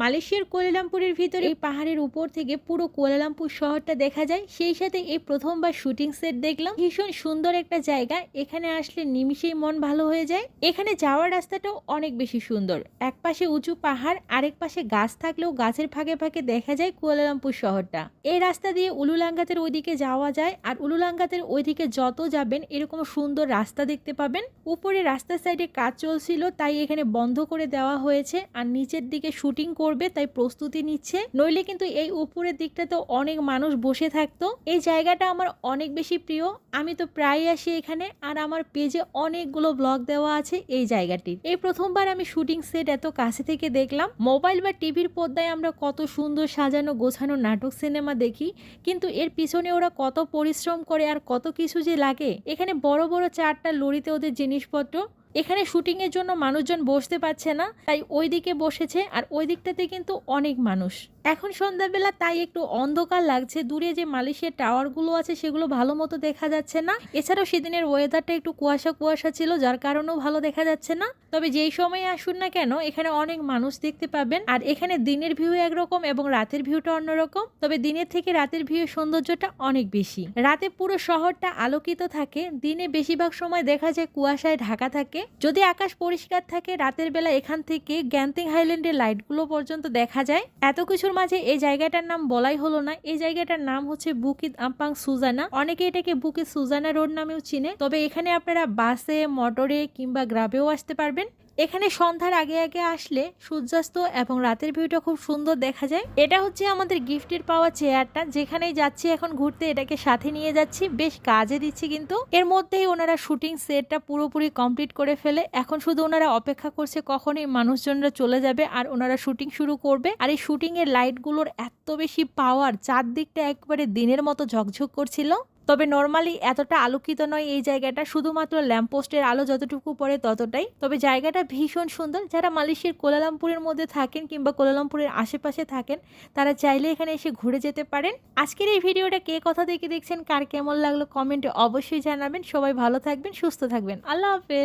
মালয়েশিয়ার কোয়ালালামপুরের ভিতরে এই পাহাড়ের উপর থেকে পুরো কোয়ালালামপুর শহরটা দেখা যায়। সেই সাথে এই প্রথমবার শুটিং সেট দেখলাম। ভীষণ সুন্দর একটা জায়গা। এখানে আসলে নিমিষেই মন ভালো হয়ে যায়। এখানে যাওয়ার রাস্তাটাও অনেক বেশি সুন্দর। এক পাশে উঁচু পাহাড়, আরেক পাশে গাছ থাকলেও গাছের ফাঁকে ফাঁকে দেখা যায় কুয়ালালামপুর শহরটা। এই রাস্তা দিয়ে উলুলাঙ্গাতের ওইদিকে যাওয়া যায় আর উলুলাঙ্গাতের ওইদিকে যত যাবেন এরকম সুন্দর রাস্তা দেখতে পাবেন। উপরে রাস্তার সাইডে কাজ চলছিল, তাই এখানে বন্ধ করে দেওয়া হয়েছে। আর নিচের দিকে শুটিং করবে, তাই প্রস্তুতি নিচ্ছে। নইলে কিন্তু এই উপরের দিকটাতে অনেক মানুষ বসে থাকতো। এই জায়গাটা আমার অনেক বেশি প্রিয়। আমি তো প্রায় আসি এখানে, আর আমার পেজে অনেকগুলো ব্লগ দেওয়া আছে এই জায়গাটির। এই প্রথমবার আমি শুটিং সেট এত কাছে থেকে দেখলাম। মোবাইল বা টিভির পর্দায় আমরা কত সুন্দর সাজানো, গোছানো নাটক সিনেমা দেখি, কিন্তু এর পিছনে ওরা কত পরিশ্রম করে আর কত কিছু যে লাগে। এখানে বড় বড় চারটা লরিতে ওদের জিনিসপত্র এখানে শুটিং এর জন্য মানুষজন বসতে পারছে না, তাই ওই দিকে বসেছে আর ওই দিকটাতে কিন্তু অনেক মানুষ। এখন সন্ধ্যাবেলা তাই একটু অন্ধকার লাগছে, দূরে যে মালয়েশিয়ার টাওয়ারগুলো আছে সেগুলো ভালো মতো দেখা যাচ্ছে না। এছাড়াও সেদিনের ওয়েদারটা একটু কুয়াশা কুয়াশা ছিল, যার কারণেও ভালো দেখা যাচ্ছে না। তবে যেই সময় আসুন না কেন, এখানে অনেক মানুষ দেখতে পাবেন। আর এখানে দিনের ভিউ একরকম এবং রাতের ভিউটা অন্যরকম। তবে দিনের থেকে রাতের ভিউ সৌন্দর্যটা অনেক বেশি। রাতে পুরো শহরটা আলোকিত থাকে, দিনে বেশিরভাগ সময় দেখা যায় কুয়াশায় ঢাকা থাকে। যদি আকাশ পরিষ্কার থাকে, রাতের বেলা এখান থেকে গ্যান্তিং হাইল্যান্ডের লাইটগুলো পর্যন্ত দেখা যায়। এত কিছুর মাঝে এই জায়গাটার নাম বলাই হলো না। এই জায়গাটার নাম হচ্ছে বুকিত আম্পাং সুজানা। অনেকে এটাকে বুকিত সুজানা রোড নামেও চিনে। তবে এখানে আপনারা বাসে, মোটরে কিংবা গ্রাবেও আসতে পারবেন। এখানে সন্ধ্যার আগে আগে আসলে সূর্যাস্ত এবং রাতের ভিউটা খুব সুন্দর দেখা যায়। এটা হচ্ছে আমাদের গিফটের পাওয়া চেয়ারটা যেখানেই যাচ্ছি এখন ঘুরতে এটাকে সাথে নিয়ে যাচ্ছি। বেশ কাজে দিচ্ছি কিন্তু। এর মধ্যেই ওনারা শুটিং সেটটা পুরোপুরি কমপ্লিট করে ফেলে। এখন শুধু ওনারা অপেক্ষা করছে কখন এই মানুষজনরা চলে যাবে আর ওনারা শুটিং শুরু করবে। আর এই শুটিং এর লাইটগুলোর এত বেশি পাওয়ার চারদিকটা একবারে দিনের মতো ঝকঝক করছিল। তবে নর্মালি এতটা আলোকিত নয় এই জায়গাটা। শুধুমাত্র ল্যাম্পপোস্টের আলো যতটুকু পড়ে ততটাই। তবে জায়গাটা ভীষণ সুন্দর। যারা মালয়েশিয়ার কোলালামপুরের মধ্যে থাকেন কিংবা কোলালামপুরের আশেপাশে থাকেন, তারা চাইলে এখানে এসে ঘুরে যেতে পারেন। আজকের এই ভিডিওটা কে কথা দেখে দেখছেন, কার কেমন লাগল কমেন্টে অবশ্যই জানাবেন। সবাই ভালো থাকবেন, সুস্থ থাকবেন। আল্লাহ হাফেজ।